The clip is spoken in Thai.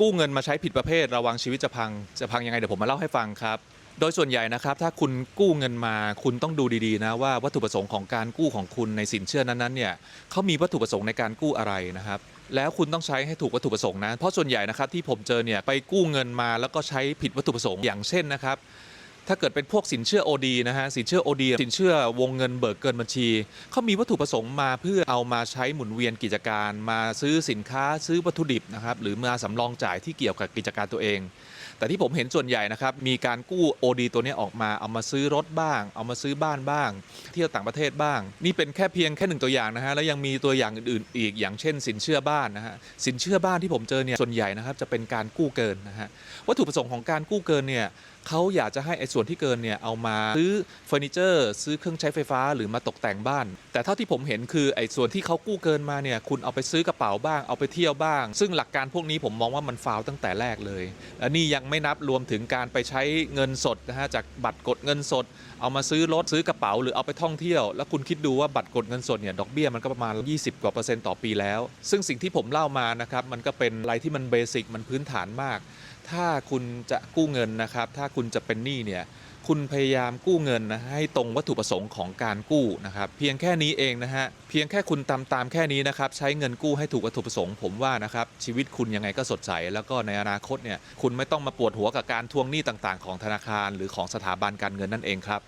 กู้เงินมาใช้ผิดประเภทระวังชีวิตจะพังจะพังยังไงเดี๋ยวผมมาเล่าให้ฟังครับ โดยส่วนใหญ่นะครับ ถ้าคุณกู้เงินมาคุณต้องดูดีๆนะว่าวัตถุประสงค์ของการกู้ของคุณในสินเชื่อนั้นๆเนี่ยเขามีวัตถุประสงค์ในการกู้อะไรนะครับแล้วคุณต้องใช้ให้ถูกวัตถุประสงค์นะเพราะส่วนใหญ่นะครับที่ผมเจอเนี่ยไปกู้เงินมาแล้วก็ใช้ผิดวัตถุประสงค์อย่างเช่นนะครับ ถ้าเกิดเป็นพวกสินเชื่อ OD นะฮะสินเชื่อ OD สินเชื่อวงเงินเบิกเกินบัญชี เขามีวัตถุประสงค์มาเพื่อเอามาใช้หมุนเวียนกิจการ มาซื้อสินค้าซื้อวัตถุดิบนะครับหรือมาสำรองจ่ายที่เกี่ยวกับกิจการตัวเอง แต่ที่ผมเห็นส่วนใหญ่นะครับมีการกู้ OD ตัวนี้ออกมาเอามาซื้อรถบ้าง เอามาซื้อบ้านบ้าง เที่ยวต่างประเทศบ้าง นี่เป็นแค่เพียงแค่หนึ่งตัวอย่างนะฮะแล้วยังมีตัวอย่างอื่นๆ อีกอย่างเช่น สินเชื่อบ้านนะฮะสินเชื่อบ้านที่ผมเจอเนี่ยส่วนใหญ่นะครับจะเป็นการกู้เกินนะฮะวัตถุประสงค์ของการกู้เกินเนี่ยเขาอยากจะให้ไอ้ส่วนที่เกินเนี่ยเอามาซื้อเฟอร์นิเจอร์ซื้อเครื่องใช้ไฟฟ้าหรือมาตกแต่งบ้าน แต่เท่าที่ผมเห็นคือไอ้ส่วนที่เขากู้เกินมาเนี่ยคุณเอาไปซื้อกระเป๋าบ้าง เอาไปเที่ยวบ้าง ซึ่งหลักการพวกนี้ผมมองว่ามันฟาวตั้งแต่แรกเลยและนี่ยังไม่นับรวมถึงการไปใช้เงินสดนะฮะจากบัตรกดเงินสด เอามาซื้อรถซื้อกระเป๋าหรือเอาไปท่องเที่ยว แล้วคุณคิดดูว่าบัตรกดเงินสดเนี่ยดอกเบี้ยมันก็ประมาณ 20 กว่าเปอร์เซ็นต์ต่อปีแล้ว ซึ่งสิ่งที่ผมเล่ามานะครับมันก็เป็นอะไรที่มันเบสิกมันพื้นฐานมาก ถ้าคุณจะกู้เงินนะครับ ถ้าคุณจะเป็นหนี้เนี่ยคุณพยายามกู้เงินนะให้ตรงวัตถุประสงค์ของการกู้นะครับเพียงแค่นี้เองนะฮะเพียงแค่คุณตามตามแค่นี้นะครับใช้เงินกู้ให้ถูกวัตถุประสงค์ผมว่านะครับชีวิตคุณยังไงก็สดใสแล้วก็ในอนาคตเนี่ยคุณไม่ต้องมาปวดหัวกับการทวงหนี้ต่างๆ ของธนาคาร หรือของสถาบันการเงินนั่นเองครับ